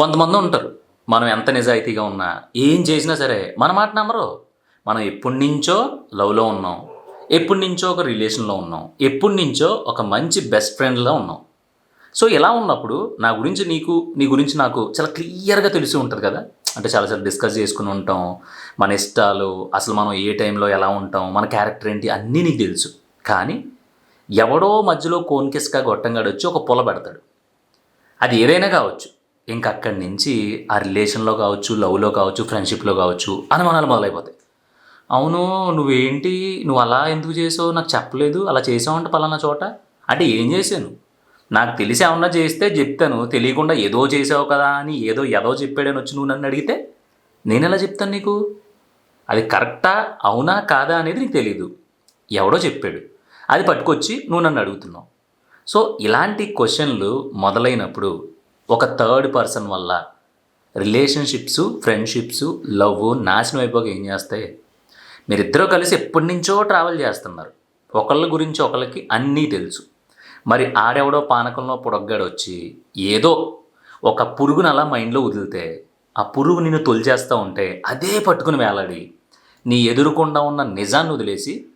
కొంతమంది ఉంటారు. మనం ఎంత నిజాయితీగా ఉన్నా ఏం చేసినా సరే మన మాట నమ్మరు. మనం ఎప్పటి నుంచో లవ్లో ఉన్నాం. ఎప్పటి నుంచో ఒక రిలేషన్లో ఉన్నాం. ఎప్పటి నుంచో ఒక మంచి బెస్ట్ ఫ్రెండ్లో ఉన్నాం. సో ఇలా ఉన్నప్పుడు నా గురించి నీకు నీ గురించి నాకు చాలా క్లియర్గా తెలిసి ఉంటుంది కదా? అంటే చాలాసార్లు డిస్కస్ చేసుకుని ఉంటాం. మన ఇష్టాలు అసలు మనం ఏ టైంలో ఎలా ఉంటాం మన క్యారెక్టర్ ఏంటి అన్నీ నీకు తెలుసు. కానీ ఎవడో మధ్యలో కోన్కిస్గా గొట్టంగాడు వచ్చి ఒక పొల పెడతాడు. అది ఏదైనా కావచ్చు. ఇంక అక్కడి నుంచి ఆ రిలేషన్లో కావచ్చు లవ్లో కావచ్చు ఫ్రెండ్షిప్లో కావచ్చు అనుమానాలు మొదలైపోతాయి. అవును నువ్వేంటి నువ్వు అలా ఎందుకు చేసావు నాకు చెప్పలేదు అలా చేసావంట పలానా చోట? అంటే ఏం చేశాను? నాకు తెలిసి ఏమన్నా చేస్తే చెప్తాను తెలియకుండా ఏదో చేసావు కదా అని ఏదో ఏదో చెప్పాడని వచ్చి నువ్వు నన్ను అడిగితే నేను ఎలా చెప్తాను నీకు? అది కరెక్టా అవునా కాదా అనేది నీకు తెలియదు ఎవడో చెప్పాడు. అది పట్టుకొచ్చి నువ్వు నన్ను అడుగుతున్నావు. సో ఇలాంటి క్వశ్చన్లు మొదలైనప్పుడు ఒక థర్డ్ పర్సన్ వల్ల రిలేషన్షిప్స్ ఫ్రెండ్షిప్స్ లవ్ నాశనం అయిపోక ఏం చేస్తాయి మీరిద్దరూ కలిసి ఎప్పటి నుంచో ట్రావెల్ చేస్తున్నారు. ఒకళ్ళ గురించి ఒకళ్ళకి అన్నీ తెలుసు. మరి ఆడెవడో పానకంలో పొడగ్గాడు వచ్చి ఏదో ఒక పురుగును అలా మైండ్లో వదిలితే ఆ పురుగు నిన్ను తొలిచేస్తూ ఉంటే అదే పట్టుకుని వేలాడి నీ ఎదురుకుండా ఉన్న నిజాన్ని వదిలేసి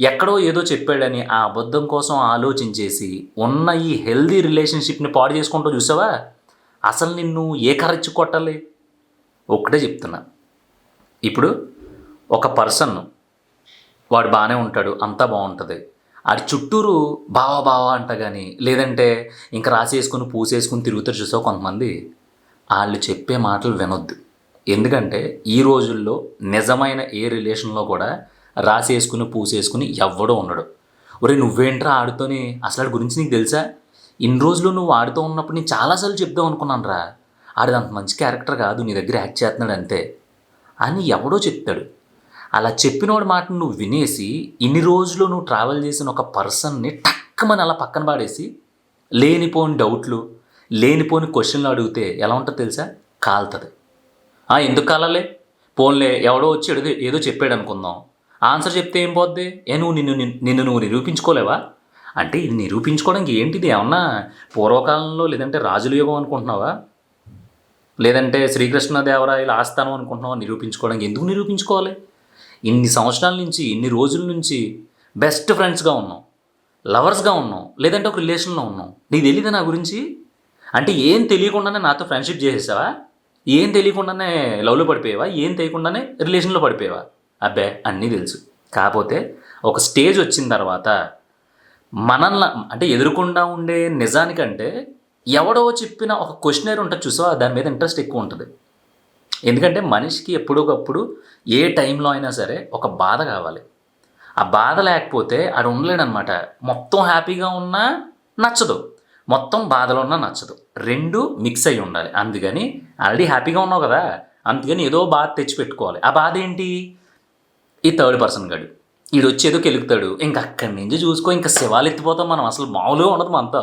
ఎక్కడో ఏదో చెప్పాడని ఆ అబద్ధం కోసం ఆలోచించేసి ఉన్న ఈ హెల్దీ రిలేషన్షిప్ని పాడు చేసుకుంటూ చూసావా? అసలు నిన్ను ఏ కరచి కొట్టాలి? ఒక్కటే చెప్తున్నా. ఇప్పుడు ఒక పర్సన్ వాడు బాగానే ఉంటాడు అంతా బాగుంటుంది ఆడి చుట్టూరు బావా బావా అంట కానీ లేదంటే ఇంకా రాసేసుకుని పూసేసుకుని తిరుగుతారు చూసావు కొంతమంది? వాళ్ళు చెప్పే మాటలు వినొద్దు. ఎందుకంటే ఈ రోజుల్లో నిజమైన ఏ రిలేషన్లో కూడా రాసేసుకుని పూసేసుకుని ఎవ్వడో ఉండడు. ఒరే నువ్వేంట్రా ఆడుతోని అసలు ఆడి గురించి నీకు తెలుసా? ఇన్ని రోజులు నువ్వు ఆడుతూ ఉన్నప్పుడు నేను చాలాసార్లు చెప్దాం అనుకున్నాను రా. ఆడిది అంత మంచి క్యారెక్టర్ కాదు నీ దగ్గర యాక్ట్ చేస్తున్నాడు అంతే. అని ఎవడో చెప్తాడు. అలా చెప్పినోడి మాటను నువ్వు వినేసి ఇన్ని రోజులు నువ్వు ట్రావెల్ చేసిన ఒక పర్సన్ని టక్కమని అలా పక్కన పాడేసి లేనిపోని డౌట్లు లేనిపోని క్వశ్చన్లు అడిగితే ఎలా ఉంటుందో తెలుసా? కాలుతుంది. ఎందుకు కాలాలే? పోన్లే ఎవడో వచ్చి ఏదో ఏదో చెప్పాడు అనుకుందాం. ఆన్సర్ చెప్తే ఏం పోద్ది? ఏ నువ్వు నిన్ను- నిన్ను నువ్వు నిరూపించుకోలేవా? అంటే ఇది నిరూపించుకోవడానికి ఏంటిది? ఏమన్నా పూర్వకాలంలో లేదంటే రాజుల యుగం అనుకుంటున్నావా? లేదంటే శ్రీకృష్ణదేవరాయల ఆస్థానం అనుకుంటున్నావా? నిరూపించుకోవడానికి ఎందుకు నిరూపించుకోవాలి? ఇన్ని సంవత్సరాల నుంచి ఇన్ని రోజుల నుంచి బెస్ట్ ఫ్రెండ్స్గా ఉన్నాం. లవర్స్గా ఉన్నాం. లేదంటే ఒక రిలేషన్లో ఉన్నాం. నీకు తెలియదా నా గురించి? అంటే ఏం తెలియకుండానే నాతో ఫ్రెండ్షిప్ చేసేసావా? ఏం తెలియకుండానే లవ్లో పడిపోయావా? ఏం తెలియకుండానే రిలేషన్లో పడిపోయావా? అబ్బే అన్నీ తెలుసు. కాకపోతే ఒక స్టేజ్ వచ్చిన తర్వాత మనల్ని అంటే ఎదురుకుండా ఉండే నిజానికంటే ఎవడో చెప్పిన ఒక క్వశ్చనర్ ఉంటుంది చూసావా? దాని మీద ఇంట్రెస్ట్ ఎక్కువ ఉంటుంది. ఎందుకంటే మనిషికి ఎప్పుడొకప్పుడు ఏ టైంలో అయినా సరే ఒక బాధ కావాలి. ఆ బాధ లేకపోతే ఆడు ఉండలేడనమాట మొత్తం హ్యాపీగా ఉన్నా నచ్చదు. మొత్తం బాధలో ఉన్నా నచ్చదు. రెండు మిక్స్ అయి ఉండాలి. అందుకని ఆల్రెడీ హ్యాపీగా ఉన్నావు కదా? అందుకని ఏదో బాధ తెచ్చి పెట్టుకోవాలి ఆ బాధ ఏంటి? ఈ థర్డ్ పర్సన్ గడు వీడు వచ్చేదో కెలుగుతాడు ఇంకా అక్కడి నుంచి చూసుకో ఇంకా శివాలు ఎత్తిపోతాం మనం. అసలు మామూలుగా ఉండదు మనతో.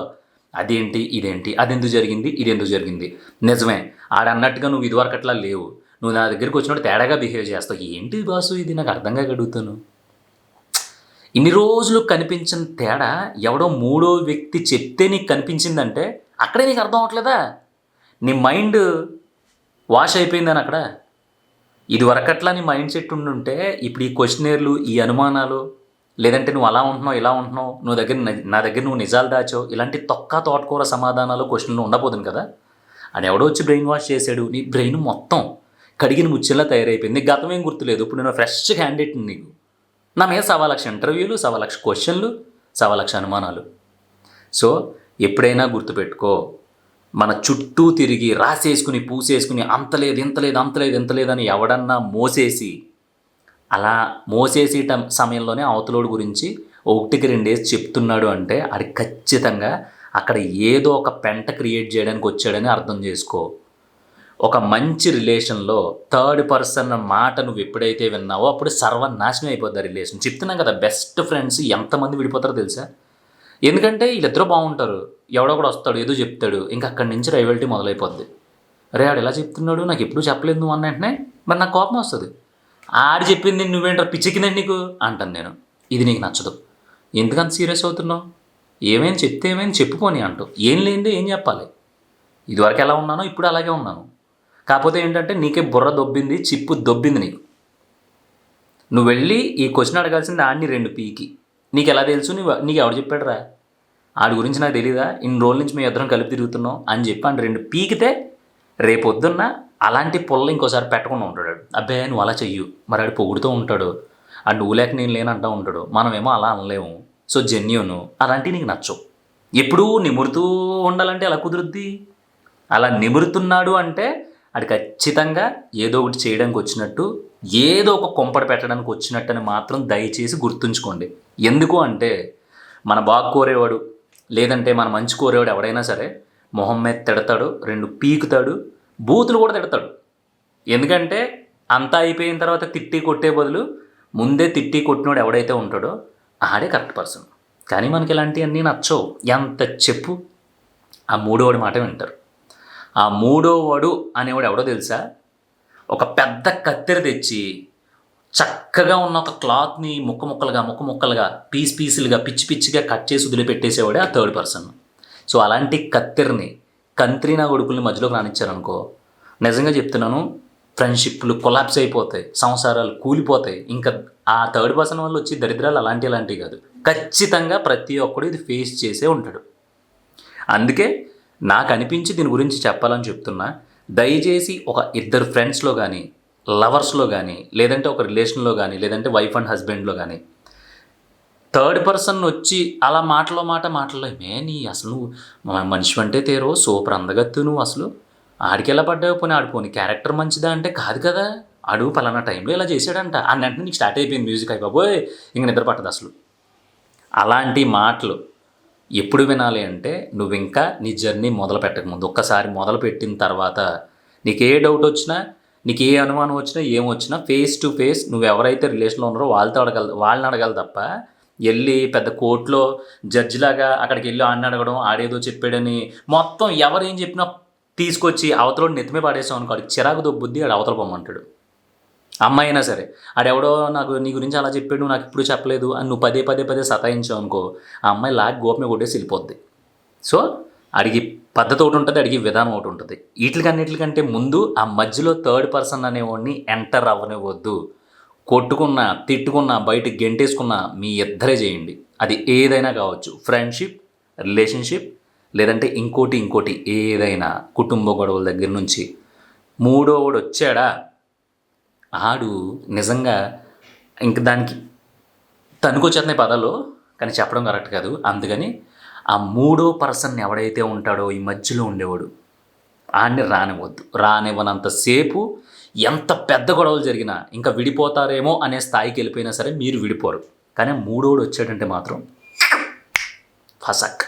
అదేంటి ఇదేంటి అది ఎందుకు జరిగింది ఇది ఎందుకు జరిగింది? నిజమే ఆడన్నట్టుగా నువ్వు ఇదివరకు అట్లా లేవు. నువ్వు నా దగ్గరికి వచ్చినప్పుడు తేడాగా బిహేవ్ చేస్తావు. ఏంటి బాసు ఇది? నాకు అర్థంగా అడుగుతాను. ఇన్ని రోజులు కనిపించిన తేడా ఎవడో మూడో వ్యక్తి చెప్తే నీకు కనిపించిందంటే అక్కడే నీకు అర్థం అవట్లేదా నీ మైండ్ వాష్ అయిపోయిందని అక్కడ? ఇది వరకట్లా నీ మైండ్ సెట్ ఉండుంటే ఇప్పుడు ఈ క్వశ్చనేర్లు ఈ అనుమానాలు లేదంటే నువ్వు అలా ఉంటున్నావు ఇలా ఉంటున్నావు నువ్వు దగ్గర నా దగ్గర నువ్వు నిజాలు దాచావు ఇలాంటి తొక్క తోటకూర సమాధానాలు క్వశ్చన్లు ఉండబోతుంది కదా? అని ఎవడో వచ్చి బ్రెయిన్ వాష్ చేశాడు. నీ బ్రెయిన్ మొత్తం కడిగిన ముచ్చెల్లా తయారైపోయింది. గతం ఏం గుర్తులేదు. ఇప్పుడు నేను ఫ్రెష్ క్యాండిడేట్ నీకు. నా మీద సవా లక్ష ఇంటర్వ్యూలు సవా లక్ష క్వశ్చన్లు సవా లక్ష అనుమానాలు. సో ఎప్పుడైనా గుర్తుపెట్టుకో. మన చుట్టూ తిరిగి రాసేసుకుని పూసేసుకుని అంతలేదు ఇంతలేదు ఇంత లేదు లేదు ఎవడన్నా మోసేసి అలా మోసేసి టం సమయంలోనే అవతలోడు గురించి ఒకటికి రెండేసి చెప్తున్నాడు అంటే అది ఖచ్చితంగా అక్కడ ఏదో ఒక పెంట క్రియేట్ చేయడానికి వచ్చాడని అర్థం చేసుకో. ఒక మంచి రిలేషన్లో థర్డ్ పర్సన్ మాట నువ్వు ఎప్పుడైతే విన్నావో అప్పుడు సర్వనాశనం అయిపోద్ది ఆ రిలేషన్. చెప్తున్నాం కదా బెస్ట్ ఫ్రెండ్స్ ఎంతమంది విడిపోతారో తెలుసా? ఎందుకంటే వీళ్ళిద్దరూ బాగుంటారు. ఎవడో కూడా వస్తాడు ఏదో చెప్తాడు. ఇంకా అక్కడి నుంచి రైవల్టీ మొదలైపోద్ది. అరే ఆడు ఎలా చెప్తున్నాడు? నాకు ఎప్పుడు చెప్పలేదు నువ్వు అన్న వెంటనే మరి నాకు కోపం వస్తుంది. ఆడు చెప్పింది నువ్వేంటారు పిచ్చికిందండి నీకు? అంటాను నేను. ఇది నీకు నచ్చదు. ఎందుకంత సీరియస్ అవుతున్నావు? ఏమైనా చెప్తే ఏమైనా చెప్పుకొని అంటావు ఏం లేనిదే ఏం చెప్పాలి? ఇదివరకు ఎలా ఉన్నానో ఇప్పుడు అలాగే ఉన్నాను. కాకపోతే ఏంటంటే నీకే బుర్ర దొబ్బింది చిప్పు దొబ్బింది నీకు. నువ్వు వెళ్ళి ఈ క్వశ్చన్ అడగాల్సింది ఆడిని రెండు పీకి. నీకు ఎలా తెలుసు? నీవు నీకు ఎవడు చెప్పాడు రా ఆడి గురించి నాకు తెలియదా ఇన్ని రోజుల నుంచి మేము ఇద్దరం కలిపి తిరుగుతున్నాం అని చెప్పి అంటే రెండు పీకితే రేపొద్దున్న అలాంటి పుల్ల ఇంకోసారి పెట్టకుండా ఉంటాడు అబ్బే నువ్వు అలా చెయ్యు. మరి ఆడు పొగుడుతూ ఉంటాడు. ఆ నువ్వు లేక నేను లేనంటూ ఉంటాడు. మనమేమో అలా అనలేము. సో జెన్యును అలాంటివి నీకు నచ్చవు. ఎప్పుడూ నిమురుతూ ఉండాలంటే ఎలా కుదురుద్ది? అలా నిమురుతున్నాడు అంటే అది ఖచ్చితంగా ఏదో ఒకటి చేయడానికి వచ్చినట్టు ఏదో ఒక కొంపడ పెట్టడానికి వచ్చినట్టు అని మాత్రం దయచేసి గుర్తుంచుకోండి. ఎందుకు అంటే మన బాగు కోరేవాడు లేదంటే మన మంచి కోరేవాడు ఎవడైనా సరే మొహం మీద తిడతాడు రెండు పీకుతాడు బూతులు కూడా తిడతాడు. ఎందుకంటే అంతా అయిపోయిన తర్వాత తిట్టి కొట్టే బదులు ముందే తిట్టి కొట్టినోడు ఎవడైతే ఉంటాడో ఆడే కరెక్ట్ పర్సన్. కానీ మనకి ఇలాంటివన్నీ నచ్చవు. ఎంత చెప్పు ఆ మూడోడి మాట వింటారు. ఆ మూడోవాడు అనేవాడు ఎవడో తెలుసా? ఒక పెద్ద కత్తెర తెచ్చి చక్కగా ఉన్న ఒక క్లాత్ని ముక్క ముక్కలుగా ముక్క ముక్కలుగా పీస్ పీసులుగా పిచ్చి పిచ్చిగా కట్ చేసి వదిలిపెట్టేసేవాడే ఆ థర్డ్ పర్సన్. సో అలాంటి కత్తెరని కంత్రి నా కొడుకుల్ని మధ్యలోకి రానిచ్చారనుకో నిజంగా చెప్తున్నాను ఫ్రెండ్షిప్లు కొలాప్స్ అయిపోతాయి సంసారాలు కూలిపోతాయి. ఇంకా ఆ థర్డ్ పర్సన్ వల్ల వచ్చి దరిద్రాలు అలాంటి అలాంటివి కాదు. ఖచ్చితంగా ప్రతి ఒక్కడు ఇది ఫేస్ చేసే ఉంటాడు. అందుకే నాకు అనిపించి దీని గురించి చెప్పాలని చెప్తున్నా దయచేసి ఒక ఇద్దరు ఫ్రెండ్స్లో కానీ లవర్స్లో కానీ లేదంటే ఒక రిలేషన్లో కానీ లేదంటే వైఫ్ అండ్ హస్బెండ్లో కానీ థర్డ్ పర్సన్ వచ్చి అలా మాటలో మాట మాటలో మే నీ అసలు నువ్వు మనిషి అంటే తేరో సూపర్ అందగత్తు నువ్వు అసలు. ఆడికి ఎలా పడ్డావు పోనీ ఆడిపోని క్యారెక్టర్ మంచిదా అంటే కాదు కదా. ఆడు పలానా టైంలో ఇలా చేశాడంట. అన్న వెంటనే నీకు స్టార్ట్ అయిపోయింది మ్యూజిక్ అయిపోయి ఇంక నిద్ర పట్టదు అసలు. అలాంటి మాటలు ఎప్పుడు వినాలి అంటే నువ్వు ఇంకా నీ జర్నీ మొదలు పెట్టకముందు ఒక్కసారి మొదలు పెట్టిన తర్వాత నీకు ఏ డౌట్ వచ్చినా నీకు ఏ అనుమానం వచ్చినా ఏం వచ్చినా ఫేస్ టు ఫేస్ నువ్వు ఎవరైతే రిలేషన్లో ఉన్నారో వాళ్ళతో అడగల వాళ్ళని అడగాలి తప్ప వెళ్ళి పెద్ద కోర్టులో జడ్జిలాగా అక్కడికి వెళ్ళి ఆడిని అడగడం ఆడేదో చెప్పాడని మొత్తం ఎవరు ఏం చెప్పినా తీసుకొచ్చి అవతల నెత్తిమే పడేసాం అనుకో చిరాకు దొబ్బుద్ది ఆడు అవతల పొమ్మంటాడు అమ్మాయి అయినా సరే. ఆడెవడో నాకు నీ గురించి అలా చెప్పాడు నాకు ఇప్పుడు చెప్పలేదు అని నువ్వు పదే పదే పదే సతాయించావు అనుకో ఆ అమ్మాయి లాగి గోపమే కొట్టేసి వెళ్ళిపోద్ది. సో అడిగి పద్ధతి ఒకటి ఉంటుంది అడిగి విధానం ఒకటి ఉంటుంది. వీటికన్నిటికంటే ముందు ఆ మధ్యలో థర్డ్ పర్సన్ అనేవాడిని ఎంటర్ అవ్వనివ్వద్దు. కొట్టుకున్నా తిట్టుకున్నా బయటికి గెంటేసుకున్నా మీ ఇద్దరే చేయండి. అది ఏదైనా కావచ్చు. ఫ్రెండ్షిప్ రిలేషన్షిప్ లేదంటే ఇంకోటి ఇంకోటి ఏదైనా కుటుంబ గొడవల దగ్గర నుంచి. మూడోవాడు వచ్చాడా ఆడు నిజంగా ఇంక దానికి తనుకొచ్చేస్తున్నాయి పదాలు కానీ చెప్పడం కరెక్ట్ కాదు. అందుకని ఆ మూడో పర్సన్ ఎవడైతే ఉంటాడో ఈ మధ్యలో ఉండేవాడు ఆడిని రానివ్వద్దు. రానివ్వనంతసేపు ఎంత పెద్ద గొడవలు జరిగినా ఇంకా విడిపోతారేమో అనే స్థాయికి వెళ్ళిపోయినా సరే మీరు విడిపోరు. కానీ మూడోడు వచ్చాడంటే మాత్రం ఫసక్.